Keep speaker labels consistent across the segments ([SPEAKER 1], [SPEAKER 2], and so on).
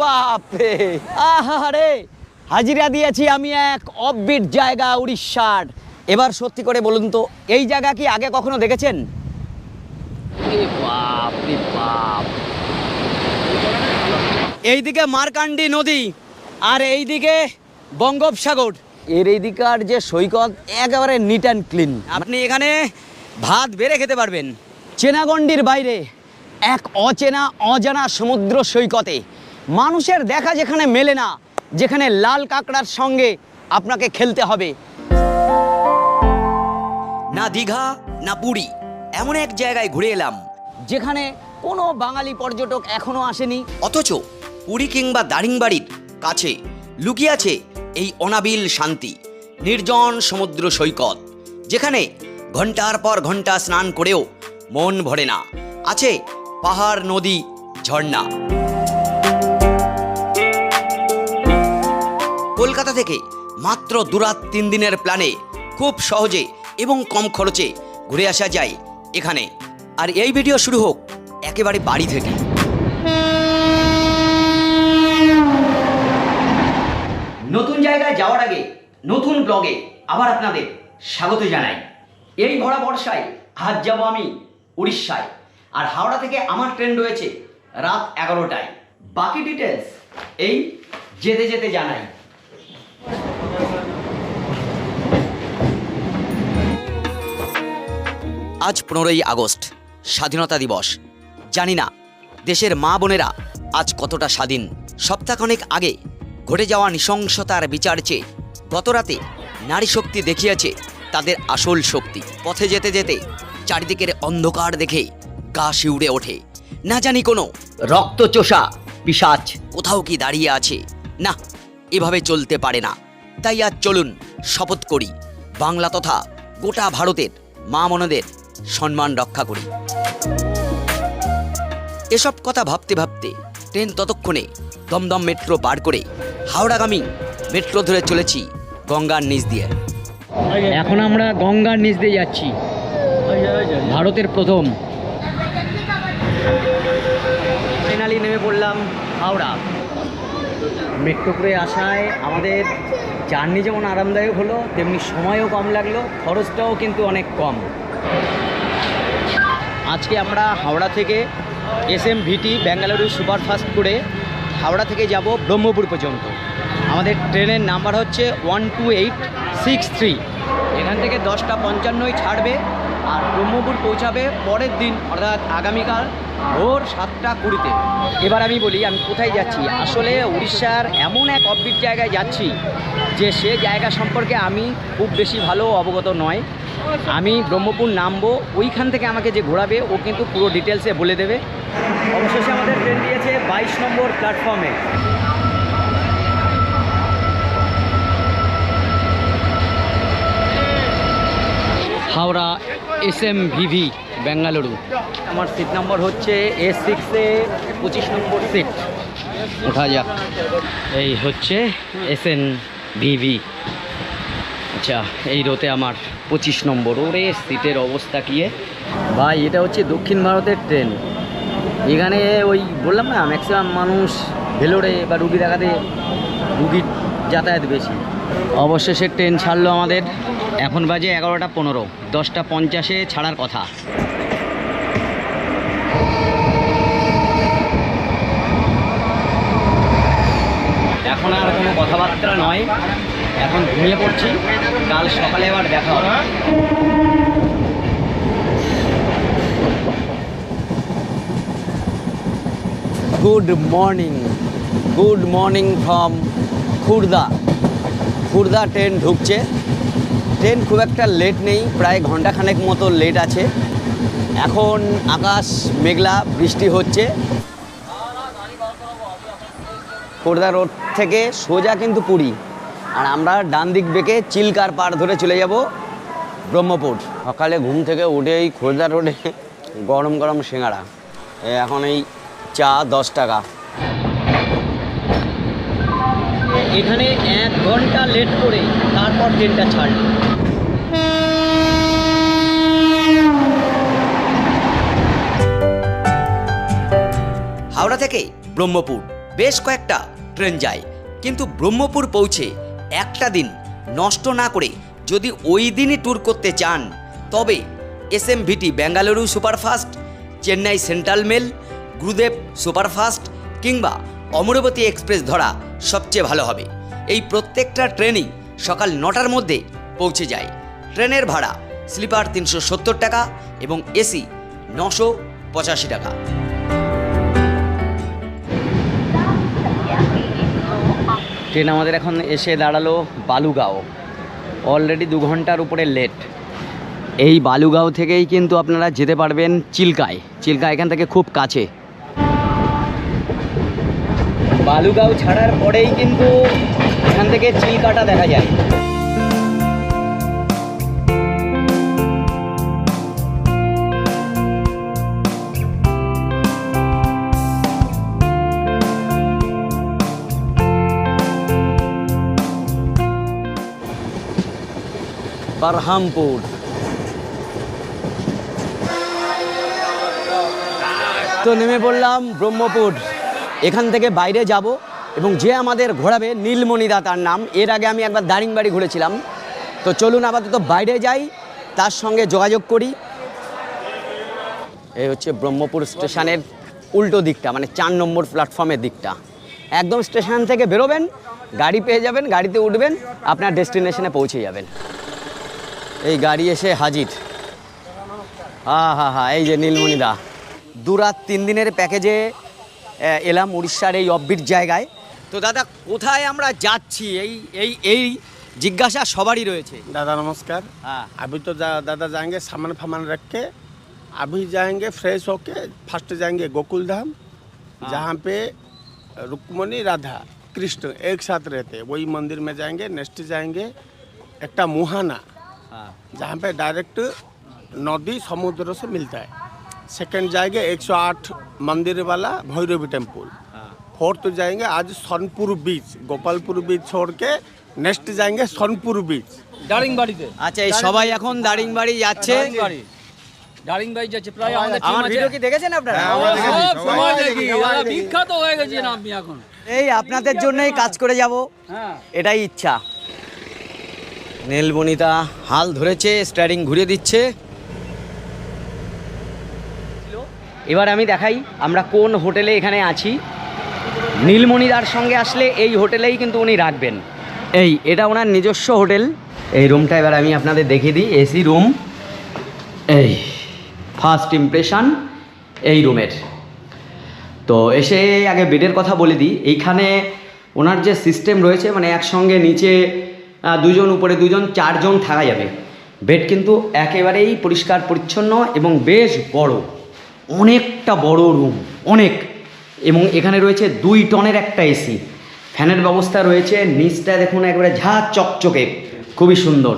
[SPEAKER 1] বাপরে। আহারে হাজিরা দিয়েছি আমি এক অফবিট জায়গা উড়িষ্যার। এবার সত্যি করে বলুন তো এই জায়গা কি আগে কখনো দেখেছেন? বাপ বাপ। এইদিকে মারকান্ডি নদী আর এইদিকে বঙ্গোপসাগর। এর এইদিকার যে সৈকত একেবারে নিট অ্যান্ড ক্লিন আপনি এখানে ভাত বেড়ে খেতে পারবেন। চেনাগন্ডির বাইরে এক অচেনা অজানা সমুদ্র সৈকতে মানুষের দেখা যেখানে মেলে না যেখানে লাল কাঁকড়ার সঙ্গে আপনাকে খেলতে হবে।
[SPEAKER 2] না দীঘা না পুরী এমন এক জায়গায় ঘুরে এলাম।
[SPEAKER 1] যেখানে কোনো বাঙালি পর্যটক এখনও আসেনি।
[SPEAKER 2] অথচ পুরী কিংবা দারিংবাড়ির কাছে লুকিয়ে আছে এই অনাবিল শান্তি নির্জন সমুদ্র সৈকত যেখানে ঘণ্টার পর ঘণ্টা স্নান করেও মন ভরে না। আছে পাহাড় নদী ঝর্ণা। কলকাতা থেকে মাত্র দুরাত তিন দিনের প্ল্যানে খুব সহজে এবং কম খরচে ঘুরে আসা যায় এখানে। আর এই ভিডিও শুরু হোক একেবারে বাড়ি থেকে।
[SPEAKER 1] নতুন জায়গায় যাওয়ার আগে নতুন ব্লগে আবার আপনাদের স্বাগত জানাই। এই ভরা বর্ষায় আজ যাব আমি উড়িষ্যায়। আর হাওড়া থেকে আমার ট্রেন রয়েছে রাত এগারোটায়। বাকি ডিটেলস এই যেতে যেতে জানাই।
[SPEAKER 2] আজ পনেরোই আগস্ট, স্বাধীনতা দিবস। জানি না, দেশের মা বোনেরা আজ কতটা স্বাধীন। সপ্তাহখানেক আগে ঘটে যাওয়া নৃশংসতার বিচার চেয়ে গতরাতে নারী শক্তি দেখিয়েছে তাদের আসল শক্তি। পথে যেতে যেতে চারিদিকের অন্ধকার দেখে গা শিউড়ে ওঠে। না জানি কোনো
[SPEAKER 1] রক্তচোষা পিসাচ
[SPEAKER 2] কোথাও কি দাঁড়িয়ে আছে। না, এভাবে চলতে পারে না। তাই আজ চলুন শপথ করি, বাংলা তথা গোটা ভারতের মা মনদের সম্মান রক্ষা করি। এসব কথা ভাবতে ভাবতে ট্রেন ততক্ষণে দমদম মেট্রো পার করে হাওড়াগামী মেট্রো ধরে চলেছি গঙ্গার নিচ দিয়ে।
[SPEAKER 1] এখন আমরা গঙ্গার নিচ দিয়ে যাচ্ছি। ভারতের প্রথম। ফাইনালি নেমে পড়লাম হাওড়া। মেট্রো করে আসায় আমাদের জার্নি যেমন আরামদায়ক হলো তেমনি সময়ও কম লাগল খরচটাও কিন্তু অনেক কম। আজকে আমরা হাওড়া থেকে S M VT Bengaluru superfast করে হাওড়া থেকে যাব ব্রহ্মপুর পর্যন্ত। আমাদের ট্রেনের নাম্বার হচ্ছে one two eight six three. এখান থেকে দশটা পঞ্চান্নই ছাড়বে। আর ব্রহ্মপুর পৌঁছাবে পরের দিন, অর্থাৎ আগামীকাল ভোর সাতটা কুড়িতে। এবার আমি বলি, আমি কোথায় যাচ্ছি? আসলে উড়িষ্যার এমন এক অফবিট জায়গায় যাচ্ছি যে সে জায়গা সম্পর্কে আমি খুব বেশি ভালো অবগত নয়। আমি ব্রহ্মপুর নামবো, ওইখান থেকে আমাকে যে ঘোরাবে, ও কিন্তু পুরো ডিটেলসে বলে দেবে। অবশেষে আমাদের ট্রেন দিয়েছে বাইশ নম্বর প্ল্যাটফর্মে Howrah S M VV Bengaluru আমার সিট নম্বর হচ্ছে এস সিক্সে পঁচিশ নম্বর সিট ওঠা যাক। এই হচ্ছে এস এন ভিভি আচ্ছা এই রোতে আমার পঁচিশ নম্বর। ওরে সিটের অবস্থা কি এ? ভাই এটা হচ্ছে দক্ষিণ ভারতের ট্রেন এখানে ওই বললাম না ম্যাক্সিমাম মানুষ ভেলোরে বা রুগী দেখাতে রুগীর যাতায়াত বেশি। অবশেষে ট্রেন ছাড়লো আমাদের। এখন বাজে এগারোটা পনেরো, দশটা পঞ্চাশে ছাড়ার কথা। এখন আর কোনো কথাবার্তা নয়। এখন ঘুমিয়ে পড়ছি। কাল সকালে আবার দেখা হবে। Good morning good morning from Khurda Khurda train ঢুকছে। ট্রেন খুব একটা লেট নেই, প্রায় ঘন্টাখানেক মতো লেট আছে। এখন আকাশ মেঘলা, বৃষ্টি হচ্ছে। খোর্ধা রোড থেকে সোজা কিন্তু পুরী। আর আমরা ডান দিক বেঁকে চিল্কার পার ধরে চলে যাব ব্রহ্মপুর। সকালে ঘুম থেকে উঠেই খোর্ধা রোডে গরম গরম সিঙ্গাড়া। এ, এখন এই চা দশ টাকা। এখানে এক ঘণ্টা লেট করে তারপর ট্রেনটা ছাড়ল।
[SPEAKER 2] হাওড়া থেকে ব্রহ্মপুর।
[SPEAKER 3] বেশ কয়েকটা ট্রেন যায়। কিন্তু ব্রহ্মপুর পৌঁছে একটা দিন নষ্ট না করে যদি ওই দিনই ট্যুর করতে চান, তবে S M VT Bengaluru superfast Chennai central mail Gurudev superfast কিংবা অমরাবতী এক্সপ্রেস ধরা সবচেয়ে ভালো হবে। এই প্রত্যেকটা ট্রেনই সকাল নটার মধ্যে পৌঁছে যায়। ট্রেনের ভাড়া স্লিপার তিনশো সত্তর টাকা এবং এসি নশো পঁচাশি টাকা।
[SPEAKER 1] ট্রেন আমাদের এখন এসে দাঁড়াল বালুগাঁও। অলরেডি দু ঘণ্টার উপরে লেট এই বালুগাঁও থেকেই কিন্তু আপনারা যেতে পারবেন চিল্কায়। চিল্কা এখান থেকে খুব কাছে। বালুগাঁও ছাড়ার পরেই কিন্তু এখান থেকে চিল্কাটা দেখা যায়। বারহামপুর। তো নেমে পড়লাম ব্রহ্মপুর। এখান থেকে বাইরে যাব এবং যে আমাদের ঘোরাবে নীলমণিদা তার নাম, এর আগে আমি একবার দারিংবাড়ি ঘুরেছিলাম। তো চলুন আপাতত বাইরে যাই, তার সঙ্গে যোগাযোগ করি। এই হচ্ছে ব্রহ্মপুর স্টেশনের উল্টো দিকটা মানে চার নম্বর প্ল্যাটফর্মের দিকটা। একদম স্টেশন থেকে বেরোবেন, গাড়ি পেয়ে যাবেন, গাড়িতে উঠবেন, আপনার ডেস্টিনেশনে পৌঁছে যাবেন। এই গাড়ি এসে হাজির হা হা হা এই যে নীলমণিদা দু রাত তিন দিনের প্যাকেজে আহ, এলাম উড়িষ্যার এই অববিট জায়গায় তো দাদা কোথায় আমরা যাচ্ছি এই এই এই জিজ্ঞাসা সবারই রয়েছে
[SPEAKER 4] दादा नमस्कार
[SPEAKER 1] हाँ
[SPEAKER 4] अभी तो जा, दादा जाएंगे सामान फामान रख के अभी जाएंगे फ्रेश होके फर्स्ट जाएंगे गोकुल धाम जहाँ पे रुक्मणी राधा कृष्ण एक साथ रहते हैं वही मंदिर में जाएंगे नेक्स्ट जाएंगे एकटा मुहाना
[SPEAKER 1] हाँ
[SPEAKER 4] जहाँ पे डायरेक्ट नदी समुद्र से मिलता है सेकंड जाएंगे 108 मंदिर वाला भैरवी टेम्पल
[SPEAKER 1] हाँ
[SPEAKER 4] फोर्थ जाएंगे आज सोनपुर बीच गोपालपुर बीच छोड़ के नेक्स्ट जाएंगे सोनपुर बीच
[SPEAKER 5] দারিংবাড়িতে
[SPEAKER 1] আচ্ছা এই সবাই এখন দারিংবাড়ি যাচ্ছে
[SPEAKER 5] দারিংবাড়ি দারিংবাড়ি যাচ্ছে প্রায় আমাদের টিম
[SPEAKER 1] আমার
[SPEAKER 5] আছে
[SPEAKER 1] ভিডিও কি দেখেছেন আপনারা
[SPEAKER 5] সব সময় দেখি দাদা বিখ্যাত হয়ে গেছেন আপনি এখন
[SPEAKER 1] এই আপনাদের জন্যই কাজ করে যাব
[SPEAKER 5] হ্যাঁ
[SPEAKER 1] এটাই ইচ্ছা নীলবনিতা হাল ধরেছে স্টারিং ঘুরিয়ে দিচ্ছে। এবার আমি দেখাই আমরা কোন হোটেলে এখানে আছি। নীলমণিদার সঙ্গে আসলে এই হোটেলেই কিন্তু উনি রাখবেন। এই, এটা ওনার নিজস্ব হোটেল। এই রুমটা এবার আমি আপনাদের দেখিয়ে দিই, এসি রুম। এই ফার্স্ট ইমপ্রেশন এই রুমের। তো এসে আগে বেডের কথা বলে দিই, এইখানে ওনার যে সিস্টেম রয়েছে মানে একসঙ্গে নিচে দুজন উপরে দুজন চারজন থাকা যাবে। বেড কিন্তু একেবারেই পরিষ্কার, পরিচ্ছন্ন এবং বেশ বড়। অনেকটা বড় রুম, অনেক। এবং এখানে রয়েছে দুই টনের একটা এসি ফ্যানের ব্যবস্থা রয়েছে, নিচটা দেখুন একবারে ঝা চকচকে, খুবই সুন্দর।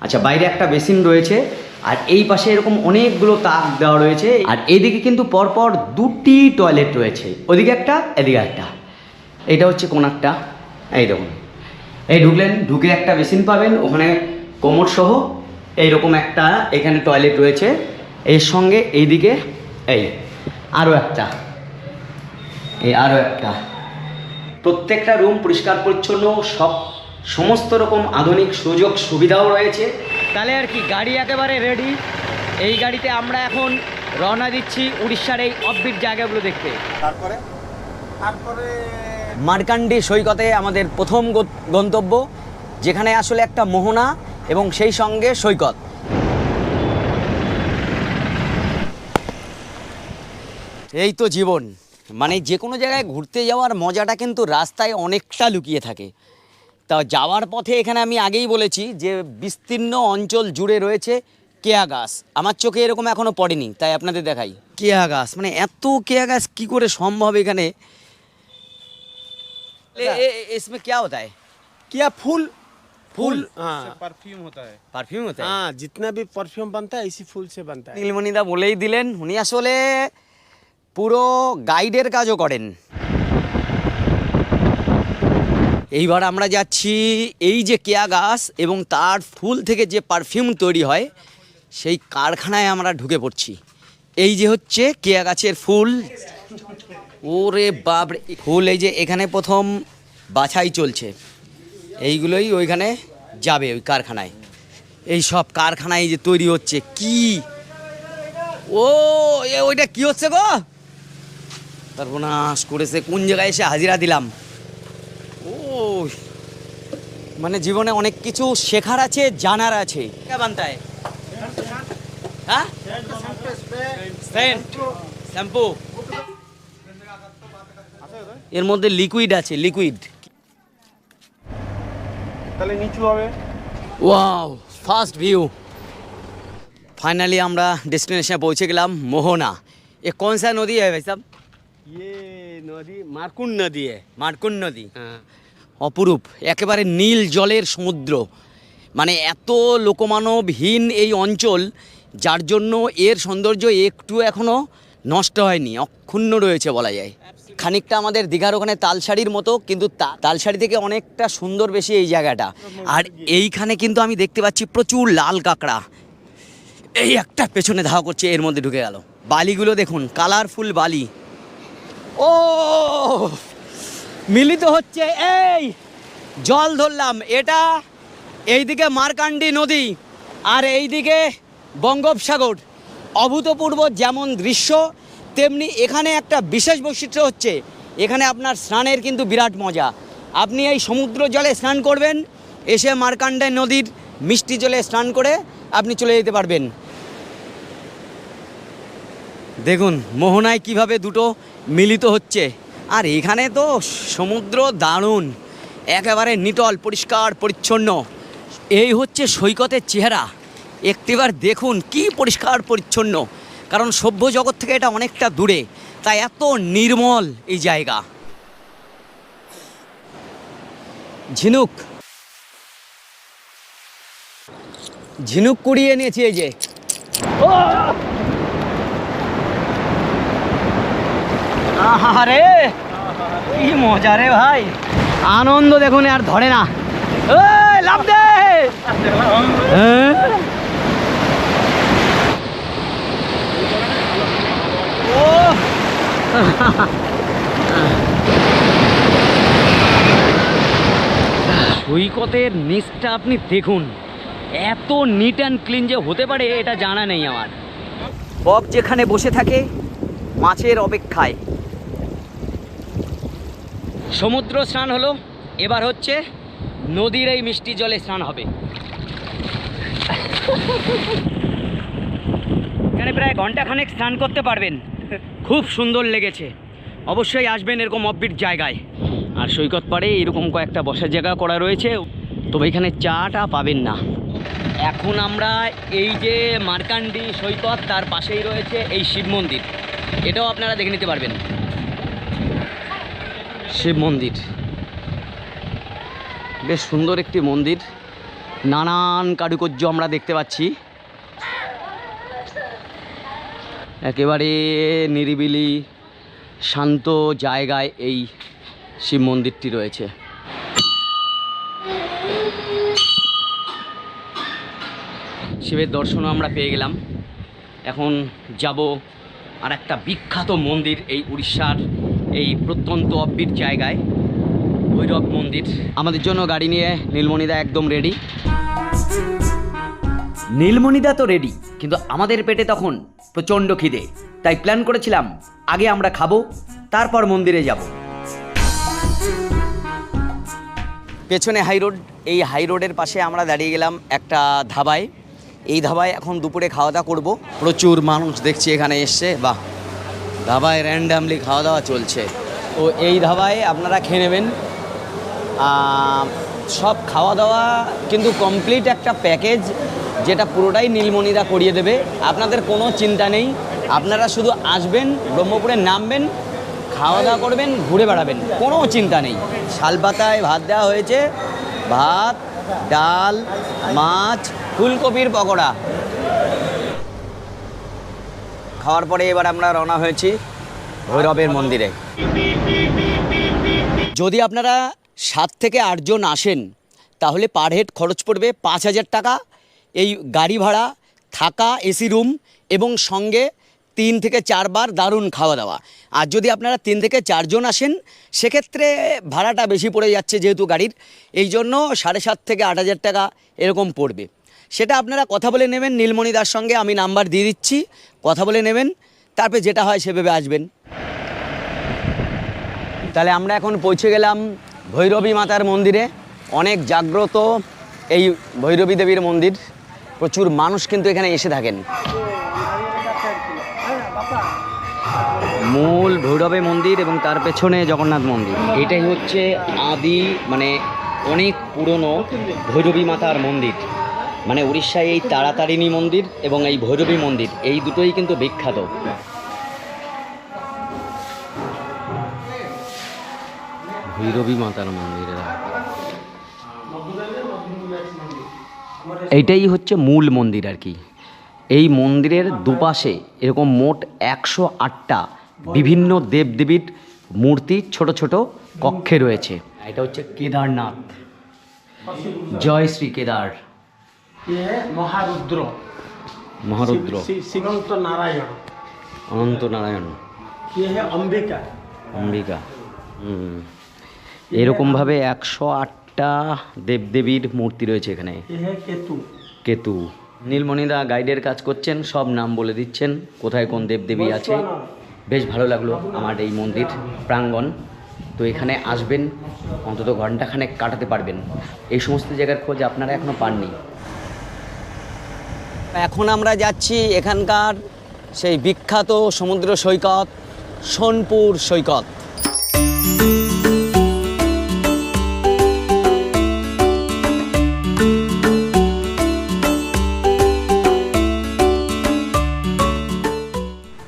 [SPEAKER 1] আচ্ছা বাইরে একটা বেসিন রয়েছে, আর এই পাশে এরকম অনেকগুলো তাক দেওয়া রয়েছে। আর এইদিকে কিন্তু পরপর দুটি টয়লেট রয়েছে, ওদিকে একটা, এদিকে একটা। এটা হচ্ছে কোনারটা এই দেখুন। এই ঢুকলেন, ঢুকে একটা বেসিন পাবেন, ওখানে কোমর সহ এইরকম একটা এখানে টয়লেট রয়েছে। এর সঙ্গে এইদিকে এই আরও একটা। এই আরও একটা। প্রত্যেকটা রুম পরিষ্কার পরিচ্ছন্ন, সব সমস্ত রকম আধুনিক সুযোগ সুবিধাও রয়েছে। তাহলে আর কি, গাড়ি একেবারে রেডি এই গাড়িতে আমরা এখন রওনা দিচ্ছি উড়িষ্যার এই অফবিট জায়গাগুলো দেখতে।
[SPEAKER 4] তারপরে? তারপরে
[SPEAKER 1] মার্কান্ডি সৈকতে আমাদের প্রথম গন্তব্য, যেখানে আসলে একটা মোহনা এবং সেই সঙ্গে সৈকত। এই তো জীবন। মানে যে কোনো জায়গায় ঘুরতে যাওয়ার মজাটা কিন্তু রাস্তায় অনেকটা লুকিয়ে থাকে। তা যাওয়ার পথে এখানে আমি আগেই বলেছি যে বিস্তীর্ণ অঞ্চল জুড়ে রয়েছে কেয়া গাছ। আমার চোখে এরকম এখনও পড়েনি, তাই আপনাদের দেখাই। কেয়া গাছ মানে এত কেয়া গাছ কী করে সম্ভব এখানে? इसमें क्या होता है
[SPEAKER 4] क्या फूल
[SPEAKER 1] फूल?
[SPEAKER 4] हाँ
[SPEAKER 6] परफ्यूम होता है
[SPEAKER 1] পারফিউম होता है
[SPEAKER 4] हाँ जितना भी परफ्यूम बनता है इसी फूल से बनता है
[SPEAKER 1] নীলমণিদা বলেই দিলেন উনি আসলে পুরো গাইডের কাজও করেন এইবার আমরা যাচ্ছি এই যে কেয়া গাছ এবং তার ফুল থেকে যে পারফিউম তৈরি হয় সেই কারখানায় আমরা ঢুকে পড়ছি এই যে হচ্ছে কেয়া গাছের ফুল ওরে বাপরে ফুল এই যে এখানে প্রথম বাছাই চলছে এইগুলোই ওইখানে যাবে ওই কারখানায় এই সব কারখানায় যে তৈরি হচ্ছে কি ও ওইটা কি হচ্ছে গো সর্বনাশ করেছে কোন জায়গায় এসে হাজিরা দিলাম ও মানে জীবনে অনেক কিছু শেখার আছে জানার আছে হ্যাঁ শ্যাম্পু এর মধ্যে লিকুইড আছে লিকুইড
[SPEAKER 4] তাহলে নিচু হবে
[SPEAKER 1] ওয়াও ফার্স্ট ভিউ फाइनली আমরা ডেস্টিনেশনে পৌঁছে গেলাম মোহনা এ কোন সা নদী है भाई साहब
[SPEAKER 7] ये नदी मारकुंड नदी है
[SPEAKER 1] মারকুন নদী
[SPEAKER 7] हाँ।
[SPEAKER 1] অপরূপ একেবারে নীল জলের সমুদ্র মানে এত লোকমানবহীন এই অঞ্চল যার জন্য এর সৌন্দর্য একটু এখনও নষ্ট হয়নি অক্ষুণ্ণ রয়েছে বলা যায় খানিকটা আমাদের দীঘার ওখানে তালসারির মতো, কিন্তু তা- তালসারি থেকে অনেকটা সুন্দর বেশি এই জায়গাটা। আর এইখানে কিন্তু আমি দেখতে পাচ্ছি প্রচুর লাল কাঁকড়া। এই একটা পেছনে ধাওয়া করছে, এর মধ্যে ঢুকে গেল। বালিগুলো দেখুন, কালারফুল বালি। ও! মিলিত হচ্ছে, এই! জল ধরলাম, এটা এইদিকে মারকান্ডি নদী, আর এইদিকে বঙ্গোপসাগর। অভূতপূর্ব যেমন দৃশ্য তেমনি এখানে একটা বিশেষ বৈশিষ্ট্য হচ্ছে, এখানে আপনার স্নানের কিন্তু বিরাট মজা। আপনি এই সমুদ্র জলে স্নান করবেন, এসে মারকান্ডা নদীর মিষ্টি জলে স্নান করে আপনি চলে যেতে পারবেন। দেখুন, মোহনায় কীভাবে দুটো মিলিত হচ্ছে। আর এখানে তো সমুদ্র দারুণ, একেবারে নিটল, পরিষ্কার, পরিচ্ছন্ন। এই হচ্ছে সৈকতের চেহারা। একটিবার দেখুন কি পরিষ্কার, পরিচ্ছন্ন। কারণ সভ্য জগৎ থেকে এটা অনেকটা দূরে। তাই এত নির্মল এই জায়গা। ঝিনুক। ঝিনুক কুড়িয়ে এনেছি এই যে। আরে কি মজা রে ভাই। আনন্দ দেখুন আর ধরে না। লাফ দে! ও সৈকতের নিচটা আপনি দেখুন। এত নিট অ্যান্ড ক্লিন যে হতে পারে এটা জানা নেই আমার। বক যেখানে বসে থাকে মাছের অপেক্ষায়। সমুদ্র স্নান হলো এবার হচ্ছে নদীর এই মিষ্টি জলে স্নান হবে। এখানে প্রায় ঘন্টাখানেক স্নান করতে পারবেন। খুব সুন্দর লেগেছে। অবশ্যই আসবেন এরকম অফবিট জায়গায়। আর সৈকত পাড়ে এরকম কয়েকটা বসার জায়গা করা রয়েছে। তবে এখানে চাটা পাবেন না। এখন আমরা এই যে মার্কান্ডি সৈকত, তার পাশেই রয়েছে এই শিব মন্দির। এটাও আপনারা দেখে নিতে পারবেন। শিব মন্দির। বেশ সুন্দর একটি মন্দির। নানান কারুকার্য আমরা দেখতে পাচ্ছি। একেবারে নিরিবিলি, শান্ত জায়গায় এই শিব মন্দিরটি রয়েছে। শিবের দর্শনও আমরা পেয়ে গেলাম। এখন যাব আর একটা বিখ্যাত মন্দির এই উড়িষ্যার এই প্রত্যন্ত অব্বির জায়গায়, ভৈরব মন্দির। আমাদের জন্য গাড়ি নিয়ে নীলমণিদা একদম রেডি নীলমণিদা তো রেডি কিন্তু আমাদের পেটে তখন প্রচণ্ড খিদে। তাই প্ল্যান করেছিলাম, আগে আমরা খাব, তারপর মন্দিরে যাব। পেছনে হাই রোড এই হাই রোডের পাশে আমরা দাঁড়িয়ে গেলাম একটা ধাবায়। এই ধাবায় এখন দুপুরে খাওয়া দাওয়া করব। প্রচুর মানুষ দেখছি এখানে এসছে। বাহ, ধাবায় র্যান্ডামলি খাওয়া দাওয়া চলছে। তো এই ধাবায় আপনারা খেয়ে নেবেন। সব খাওয়া দাওয়া কিন্তু কমপ্লিট একটা প্যাকেজ যেটা পুরোটাই নীলমণিরা করিয়ে দেবে। আপনাদের কোনো চিন্তা নেই। আপনারা শুধু আসবেন, ব্রহ্মপুরে নামবেন খাওয়া দাওয়া করবেন, ঘুরে বেড়াবেন। কোনো চিন্তা নেই। শালপাতায় ভাত দেওয়া হয়েছে। ভাত, ডাল, মাছ, ফুলকপির পকোড়া। খাওয়ার পরে এবার আমরা রওনা হয়েছি ভৈরবের মন্দিরে। যদি আপনারা সাত থেকে আটজন আসেন, তাহলে পার হেড খরচ পড়বে পাঁচ হাজার টাকা। এই গাড়ি ভাড়া, থাকা, এসি রুম এবং সঙ্গে তিন থেকে চারবার দারুণ খাওয়া দাওয়া। আর যদি আপনারা তিন থেকে চারজন আসেন, সেক্ষেত্রে ভাড়াটা বেশি পড়ে যাচ্ছে যেহেতু গাড়ির, এই জন্য সাড়ে সাত থেকে আট হাজার টাকা এরকম পড়বে। সেটা আপনারা কথা বলে নেবেন, নীলমণি দার সঙ্গে আমি নাম্বার দিয়ে দিচ্ছি, কথা বলে নেবেন, তারপরে যেটা হয় সেভাবে আসবেন। তাহলে আমরা এখন পৌঁছে গেলাম ভৈরবী মাতার মন্দিরে। অনেক জাগ্রত এই ভৈরবী দেবীর মন্দির। প্রচুর মানুষ কিন্তু এখানে এসে থাকেন।
[SPEAKER 8] মূল ভৈরবে মন্দির এবং তার পেছনে জগন্নাথ মন্দির। এটাই হচ্ছে আদি মানে অনেক পুরনো ভৈরবী মাতার মন্দির। মানে উড়িষ্যায় এই তারাতারিণী মন্দির এবং এই ভৈরবী মন্দির, এই দুটোই কিন্তু বিখ্যাত। ভৈরবী মাতার মন্দির এইটাই হচ্ছে মূল মন্দির আর কি। এই মন্দিরের দুপাশে এরকম মোট একশো আটটা বিভিন্ন দেবদেবীর মূর্তি ছোট ছোট কক্ষে রয়েছে। এটা হচ্ছে কেদারনাথ। জয় শ্রী কেদার। মহারুদ্র।
[SPEAKER 4] মহারুদ্র। শ্রীমন্ত নারায়ণ।
[SPEAKER 8] অনন্ত নারায়ণ। অম্বিকা? অম্বিকা। এরকমভাবে একশো আট আটটা দেবদেবীর মূর্তি রয়েছে এখানে।
[SPEAKER 4] কেতু।
[SPEAKER 8] কেতু। নীলমণিদা গাইডের কাজ করছেন সব নাম বলে দিচ্ছেন কোথায় কোন দেবদেবী আছে। বেশ ভালো লাগল আমার এই মন্দির প্রাঙ্গণ। তো এখানে আসবেন অন্তত ঘন্টাখানেক কাটাতে পারবেন। এই সমস্ত জায়গার খোঁজ আপনারা এখনও পাননি।
[SPEAKER 1] এখন আমরা যাচ্ছি এখানকার সেই বিখ্যাত সমুদ্র সৈকত সোনপুর সৈকত।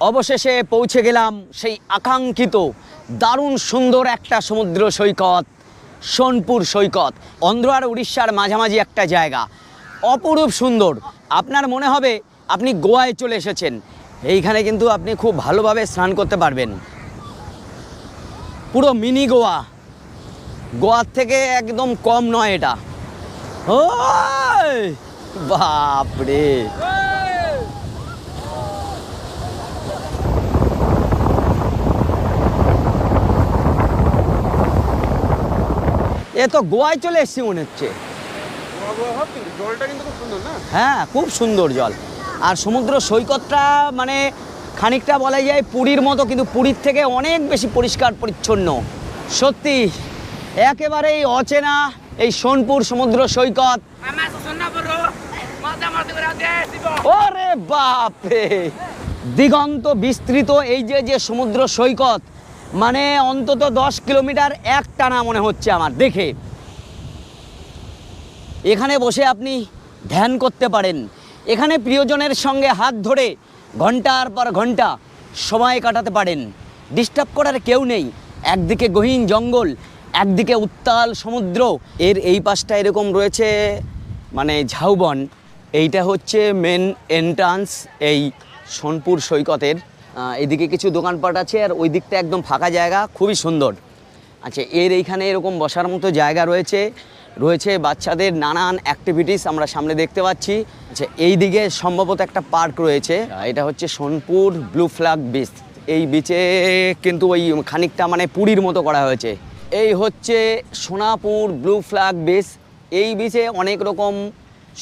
[SPEAKER 1] অবশেষে পৌঁছে গেলাম সেই আকাঙ্ক্ষিত, দারুণ সুন্দর একটা সমুদ্র সৈকত, সোনপুর সৈকত অন্ধ্র আর উড়িষ্যার মাঝামাঝি একটা জায়গা। অপরূপ সুন্দর। আপনার মনে হবে আপনি গোয়ায় চলে এসেছেন। এইখানে কিন্তু আপনি খুব ভালোভাবে স্নান করতে পারবেন। পুরো মিনি গোয়া। গোয়ার থেকে একদম কম নয় এটা। ওই বাপরে! এ তো গোয়ায় চলে এসছি মনে হচ্ছে।
[SPEAKER 4] জলটা কিন্তু খুব সুন্দর না?
[SPEAKER 1] হ্যাঁ খুব সুন্দর জল। আর সমুদ্র সৈকতটা মানে খানিকটা বলা যায় পুরীর মতো কিন্তু পুরীর থেকে অনেক বেশি পরিষ্কার পরিচ্ছন্ন। সত্যি একেবারেই অচেনা এই সোনপুর সমুদ্র সৈকত। ওরে বাপরে! দিগন্ত বিস্তৃত এই যে যে সমুদ্র সৈকত মানে অন্তত দশ কিলোমিটার এক টানা মনে হচ্ছে আমার, দেখে। এখানে বসে আপনি ধ্যান করতে পারেন। এখানে প্রিয়জনের সঙ্গে হাত ধরে ঘণ্টার পর ঘণ্টা সময় কাটাতে পারেন। ডিস্টার্ব করার কেউ নেই। একদিকে গহীন জঙ্গল, একদিকে উত্তাল সমুদ্র। এর এই পাশটা এরকম রয়েছে মানে ঝাউবন। এইটা হচ্ছে মেন এন্ট্রান্স এই সোনপুর সৈকতের এদিকে কিছু দোকানপাট আছে আর ওই দিকটা একদম ফাঁকা জায়গা, খুবই সুন্দর। আচ্ছা এর এইখানে এরকম বসার মতো জায়গা রয়েছে। রয়েছে বাচ্চাদের নানান অ্যাক্টিভিটিস আমরা সামনে দেখতে পাচ্ছি। আচ্ছা এই দিকে সম্ভবত একটা পার্ক রয়েছে। এটা হচ্ছে সোনপুর ব্লু ফ্ল্যাগ বিচ। এই বিচে কিন্তু ওই খানিকটা মানে পুরীর মতো করা হয়েছে। এই হচ্ছে সোনাপুর ব্লু ফ্ল্যাগ বিচ। এই বিচে অনেক রকম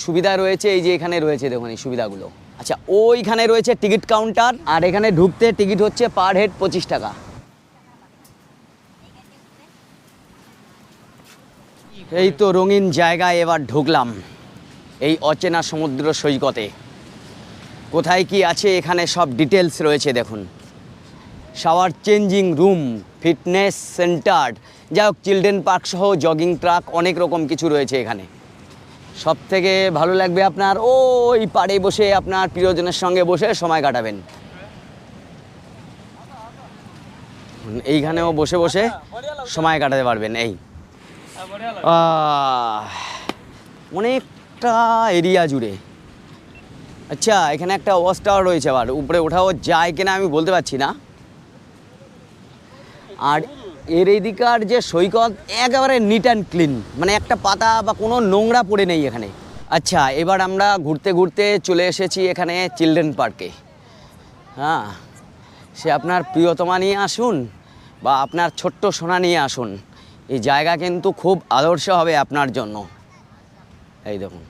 [SPEAKER 1] সুবিধা রয়েছে। এই যে এখানে রয়েছে দেখুন এই সুবিধাগুলো। আচ্ছা ওইখানে রয়েছে টিকিট কাউন্টার, আর এখানে ঢুকতে টিকিট হচ্ছে পার হেড পঁচিশ টাকা। এই তো রঙিন জায়গায় এবার ঢুকলাম, এই অচেনা সমুদ্র সৈকতে। কোথায় কি আছে এখানে সব ডিটেলস রয়েছে, দেখুন। Shower changing room fitness centre যাই হোক চিলড্রেন পার্ক সহ জগিং ট্রাক অনেক রকম কিছু রয়েছে এখানে। সব থেকে ভালো লাগবে আপনার ওই পাড়ে বসে আপনার প্রিয়জনের সঙ্গে বসে সময় কাটাবেন। এইখানেও বসে বসে সময় কাটাতে পারবেন, এই। অনেকটা এরিয়া জুড়ে। আচ্ছা এখানে একটা ওয়াচ টাওয়ার রয়েছে আবার, উপরে ওঠাও যায় কিনা আমি বলতে পারছি না। আর এর এইদিকার যে সৈকত একেবারে নিট অ্যান্ড ক্লিন মানে একটা পাতা বা কোনো নোংরা পড়ে নেই এখানে। আচ্ছা এবার আমরা ঘুরতে ঘুরতে চলে এসেছি এখানে চিলড্রেন পার্কে।
[SPEAKER 9] হ্যাঁ সে আপনার প্রিয়তমা নিয়ে আসুন বা আপনার ছোট্ট সোনা নিয়ে আসুন। এই জায়গা কিন্তু খুব আদর্শ হবে আপনার জন্য। এই দেখুন।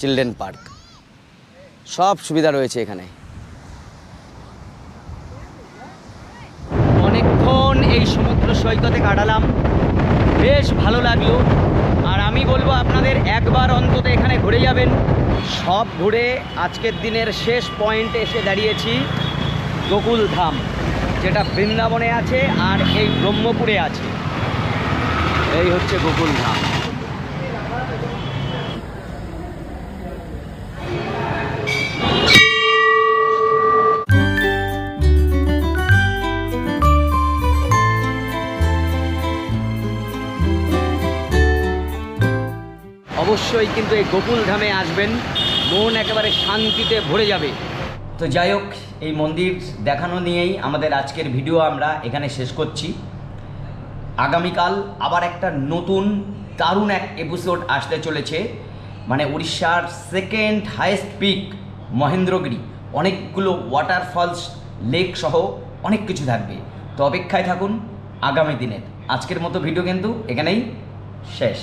[SPEAKER 9] Children park. সব সুবিধা রয়েছে এখানে
[SPEAKER 1] অনেকক্ষণ এই সমুদ্র সৈকতে কাটালাম। বেশ ভালো লাগল। আর আমি বলব, আপনাদের একবার অন্তত এখানে ঘুরে যাবেন। সব ঘুরে আজকের দিনের শেষ পয়েন্টে এসে দাঁড়িয়েছি গোকুল ধাম, যেটা বৃন্দাবনে আছে আর এই ব্রহ্মপুরে আছে। এই হচ্ছে গোকুল ধাম। অবশ্যই কিন্তু এই গোকুল ধামে আসবেন। মন একেবারে শান্তিতে ভরে যাবে। তো যাই হোক, এই মন্দির দেখানো নিয়েই আমাদের আজকের ভিডিও আমরা এখানে শেষ করছি। আগামীকাল আবার একটা নতুন, দারুণ এক এপিসোড আসতে চলেছে। মানে উড়িষ্যার সেকেন্ড হাইয়েস্ট পিক মহেন্দ্রগিরি। অনেকগুলো ওয়াটারফলস লেক সহ অনেক কিছু থাকবে। তো অপেক্ষায় থাকুন, আগামী দিনের। আজকের মতো ভিডিও কিন্তু এখানেই শেষ।